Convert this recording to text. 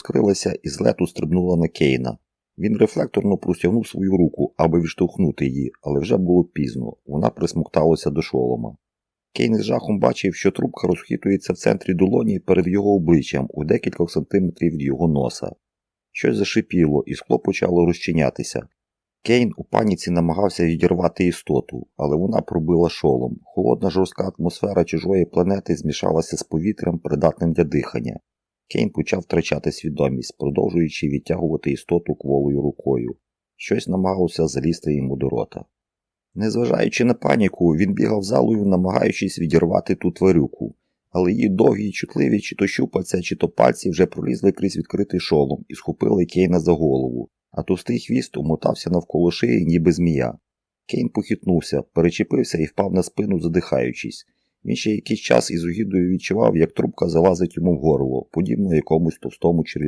розкрилася і з лету стрибнула на Кейна. Він рефлекторно простягнув свою руку, аби відштовхнути її, але вже було пізно. Вона присмокталася до шолома. Кейн з жахом бачив, що трубка розхитується в центрі долоні перед його обличчям у декількох сантиметрів від його носа. Щось зашипіло, і скло почало розчинятися. Кейн у паніці намагався відірвати істоту, але вона пробила шолом. Холодна жорстка атмосфера чужої планети змішалася з повітрям, придатним для дихання. Кейн почав втрачати свідомість, продовжуючи відтягувати істоту кволою рукою. Щось намагався залізти йому до рота. Незважаючи на паніку, він бігав залою, намагаючись відірвати ту тварюку, але її довгі чутливі чи то щупальця, чи то пальці вже пролізли крізь відкритий шолом і схопили Кейна за голову, а товстий хвіст умотався навколо шиї, ніби змія. Кейн похитнувся, перечепився і впав на спину, задихаючись. Він ще якийсь час із угідою відчував, як трубка залазить йому в горло, подібно якомусь товстому черв'яку.